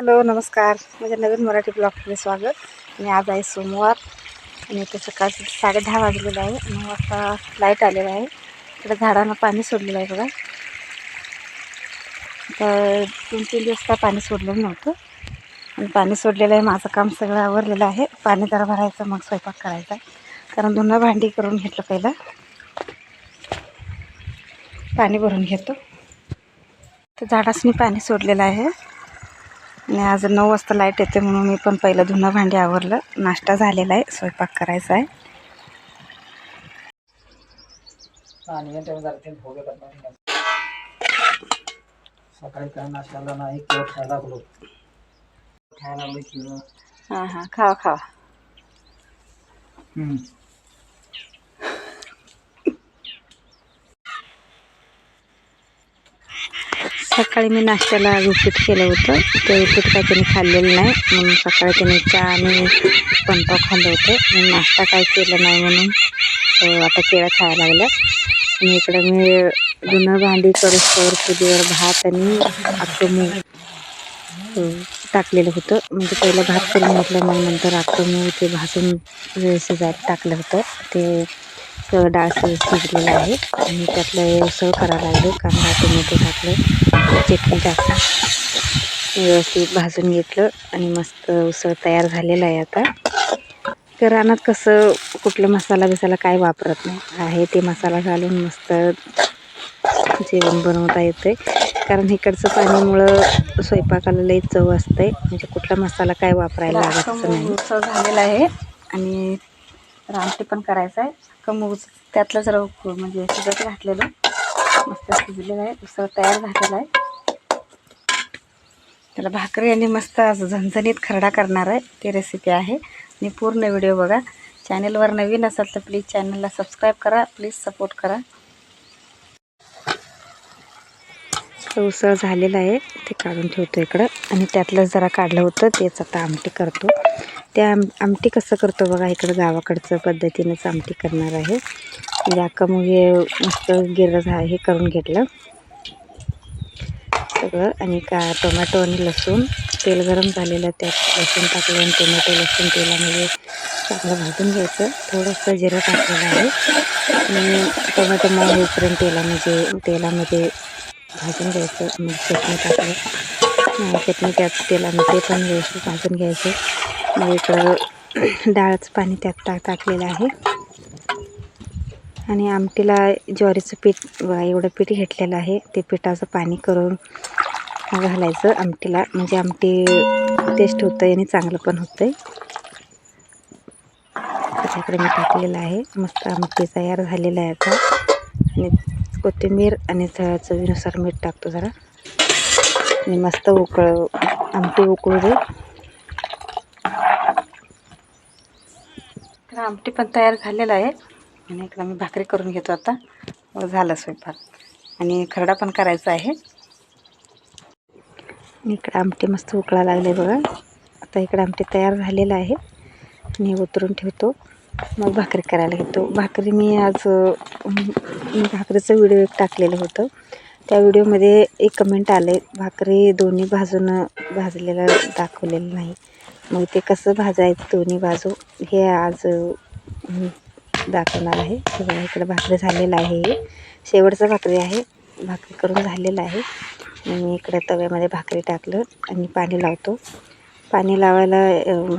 Hello नमस्कार. माझ्या नवीन मराठी ब्लॉगमध्ये स्वागत. आणि आज आहे सोमवार आणि इथे सकाळचे साडे दहा वाजलेलं आहे नऊ वाजता लाइट आलेलं आहे. इकडे झाडांना पाणी सोडलेलं आहे बघा. तर दोन तीन दिवस काय पाणी सोडलेलं नव्हतं. आणि पाणी सोडलेलं आहे माझं काम सगळं आवरलेलं आहे. पाणी जरा भरायचं मग स्वयंपाक करायचा कारण धुणं भांडी करून घेतलं पहिलं. पाणी भरून घेतो. तर झाडासनी पाणी सोडलेलं आहे. आणि आज नऊ वाजता लाइट येते म्हणून मी पण पहिलं धुणं भांडी आवरलं. नाश्ता झालेला आहे स्वयंपाक करायचा आहे. सकाळी काय नाश्त्याला नाही किंवा खायला लागलो. खायला लागलो किंवा हां हां. खावा खावा. सकाळी मी नाश्त्याला उपीट केलं होतं. ते उपीट काय त्यांनी खाल्लेलं नाही. म्हणून सकाळी त्यांनी चहा आणि पंपाव खाल्लं होतं. मी नाश्ता काय केलं नाही म्हणून आता केळं खायला लागल्या. आणि इकडं मी जुनं भांडी करूस्तवर चुलीवर भात आणि अख्खं मूग टाकलेलं होतं. म्हणजे पहिलं भात करून म्हटलं मग नंतर अख्खं मूग ते भाजून व्यवस्थित टाकलं होतं. ते डाळ शिजलेलं आहे. आणि त्यातलं हे उसळ करायला लागले कांदा टोमॅटो टाकलं. चटणी टाकलं. व्यवस्थित भाजून घेतलं आणि मस्त उसळ तयार झालेलं आहे आता. तर रानात कसं कुठलं मसाला बिसाला काय वापरत नाही. आहे ते मसाला घालून मस्त जेवण बनवता येते कारण इकडचं पाण्यामुळं स्वयंपाकाला लई चव असते. म्हणजे कुठला मसाला काय वापरायला लागतच नाही. उसळ झालेला आहे. आणि आमटी पण करायचं आहे कमूग त्यातलंच रव म्हणजे शिजत घातलेलं. मस्त शिजलेलं आहे. उसळ तयार झालेला आहे. त्याला भाकरी आणि मस्त असं झणझणीत खरडा करणार आहे. ती रेसिपी आहे. आणि पूर्ण व्हिडिओ बघा. चॅनलवर नवीन असाल तर प्लीज चॅनलला सबस्क्राईब करा. प्लीज सपोर्ट करा. उसळ झालेलं आहे. ते काढून ठेवतो इकडं. आणि त्यातलं जरा काढलं होतं. तेच आता आमटी करतो. त्या आम आमटी कसं करतो बघा इकडं गावाकडचं पद्धतीनंच आमटी करणार आहे. म्हणजे हे मस्त गिरं झा हे करून घेतलं. सगळं आणि का टोमॅटो आणि लसूण. तेल गरम झालेलं त्यात लसूण टाकलं आणि टोमॅटो लसूण तेलामध्ये चांगलं भाजून घ्यायचं. थोडंसं जिरं टाकलेलं आहे. आणि टोमॅटो मग होईपर्यंत तेलामध्ये तेलामध्ये भाजून घ्यायचं. मग चटणी टाकलं. चटणी त्यात तेलामध्ये ते पण व्यवस्थित भाजून घ्यायचं. मग इकडं डाळचं पाणी त्यात टाक टाकलेलं आहे. आणि आमटीला ज्वारीचं पीठ एवढं पीठ घेतलेलं आहे. ते पिठाचं पाणी करून घालायचं आमटीला. म्हणजे आमटी टेस्ट होतं आहे आणि चांगलं पण होतं आहे त्याच्याकडे मी टाकलेलं आहे. मस्त आमटी तयार झालेलं आहे आता. आणि कोथिंबीर आणि चवीनुसार मीठ टाकतो जरा. आणि मस्त उकळ आमटी उकळू दे. तर आमटी पण तयार झालेलं आहे. आणि इकडं मी भाकरी करून घेतो आता. मग झालं स्वयंपाक. आणि खरडा पण करायचा आहे. आणि इकडं आमटी मस्त उकळा लागले बघा. आता इकडं आमटी तयार झालेलं आहे. आणि उतरून ठेवतो. मग भाकरी करायला घेतो. भाकरी मी आज मी भाकरीचं व्हिडिओ एक टाकलेलं होतं. त्या व्हिडिओमध्ये एक कमेंट आले भाकरी दोन्ही भाजून भाजलेलं दाखवलेलं नाही. मग ते कसं भाजायचं दोन्ही बाजू हे आज दाखवणार आहे. बघा इकडं भाकरी झालेलं आहे. हे शेवटचं भाकरी आहे. भाकरी करून झालेलं आहे. मी इकडे तव्यामध्ये भाकरी टाकलं आणि पाणी लावतो. पाणी लावायला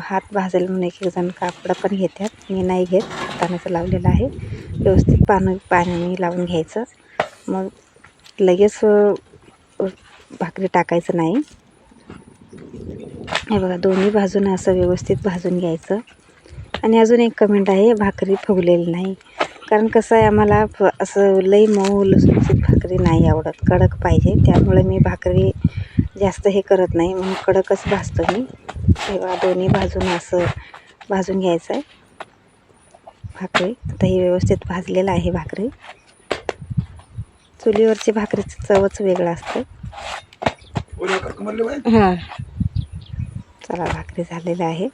हात भाजेल म्हणून एक एक जण कापडं पण घेतात मी नाही घेत. हातानेच लावलेलं आहे. व्यवस्थित पानं पाणी लावून घ्यायचं. मग लगेच भाकरी टाकायचं नाही. हे बघा दोन्ही बाजूने असं व्यवस्थित भाजून घ्यायचं. आणि अजून एक कमेंट आहे भाकरी फुगलेली नाही. कारण कसं आहे आम्हाला फ असं लई मऊ लसलुसीत भाकरी नाही आवडत. कडक पाहिजे त्यामुळे मी भाकरी जास्त हे करत नाही. म्हणून कडकच भाजतो मी. हे बघा दोन्ही बाजून असं भाजून घ्यायचं आहे. भाकरी आता हे व्यवस्थित भाजलेलं आहे भाकरी. चुलीवरची भाकरीचं चवच वेगळं असतं. हां. चला भाकरी झालेला आहे.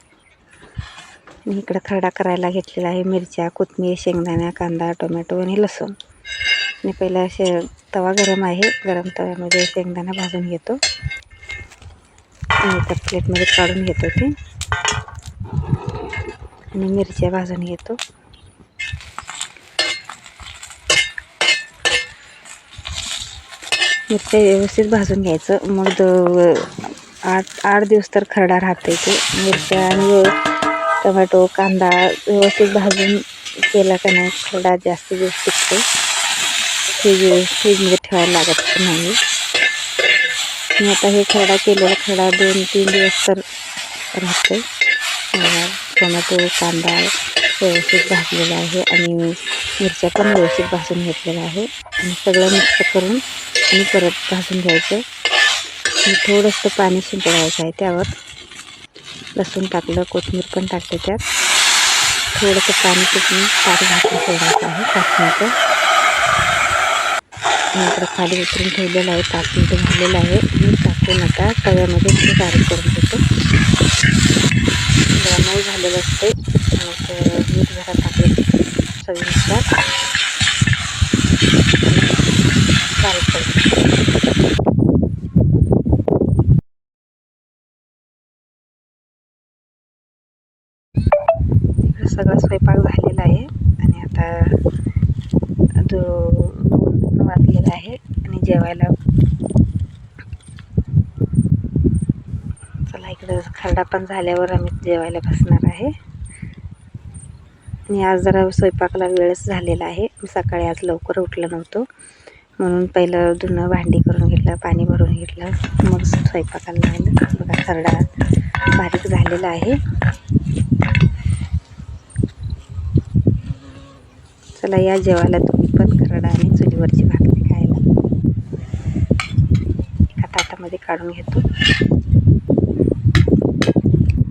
आणि इकडं खरडा करायला घेतलेला आहे मिरच्या कोथिंबीर शेंगदाणा कांदा टोमॅटो आणि लसूण. आणि पहिला शे तवा गरम आहे. गरम तव्यामध्ये शेंगदाणा भाजून घेतो. मी त्या प्लेटमध्ये काढून घेतो ते. आणि मिरच्या भाजून घेतो. मिरच्या व्यवस्थित भाजून घ्यायचं. मग द आठ आठ दिवस तर खरडा राहते ते. मिरच्या आणि टमॅटो टोमॅटो कांदा व्यवस्थित भाजून केला का नाही खरडा जास्त दिवस टिकतो फ्रीज फ्रीजमध्ये ठेवायला लागत नाही. मी आता हे खरडा केलेला खरडा दोन तीन दिवस तर राहतो टोमॅटो कांदा व्यवस्थित भाजलेला आहे आणि मिरच्या पण व्यवस्थित भाजून घेतलेल्या आहे आणि सगळं मिक्स करून आणि परत भाजून घ्यायचं. आणि थोडंसं पाणी शिंपडायचं आहे त्यावर. लसूण टाकलं कोथिंबीर पण टाकते त्यात. थोडंसं पाणी टाकून ताट घातून सोडायचं आहे टाकण्याचं इकडं खाली उतरून ठेवलेलं आहे पाच मिनटं झालेलं आहे. मी टाकून आता तव्यामध्ये ते बारीक करून घेतो. नाही मऊ झालेलं असते मग मीठ जरा टाकले चवीनुसार बारीक करून इकडं सगळा स्वयंपाक झालेला आहे. आणि आता दो दोन वाजलेला आहे आणि जेवायला चला इकडं खरडा पण झाल्यावर आम्ही जेवायला बसणार आहे. आणि आज जरा स्वयंपाकाला वेळच झालेला आहे. सकाळी आज लवकर उठलं नव्हतं. म्हणून पहिलं धुणं भांडी करून घेतलं पाणी भरून घेतलं. मग स्वयंपाकाला लागलं बघा खरडा बारीक झालेला आहे. चला या जेवायला तुम्ही पण खरडा आणि चुलीवरची भाकरी खायला. एका ताटामध्ये काढून घेतो.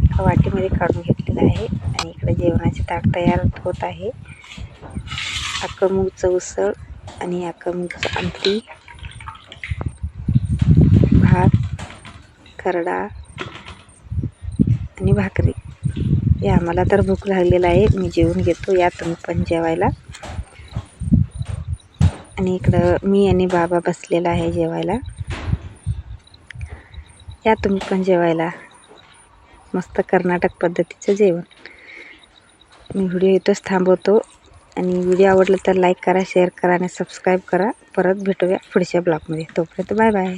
एका वाटीमध्ये काढून घेतलेलं आहे आणि इकडे जेवणाचे ताट तयार होत आहे. अक्कमूगचं उसळ आणि अक्कमूगचं आमटी भात खरडा आणि भाकरी. या आम्हाला तर भूक लागलेला आहे. मी जेवून घेतो. या तुम्ही पण जेवायला. आणि इकडं मी आणि बाबा बसलेला आहे जेवायला. या तुम्ही पण जेवायला. मस्त कर्नाटक पद्धतीचं जेवण. मी व्हिडिओ इथंच थांबवतो आणि व्हिडिओ आवडला तर लाईक करा शेअर करा आणि सबस्क्राईब करा. परत भेटूया पुढच्या ब्लॉगमध्ये. तोपर्यंत बाय बाय.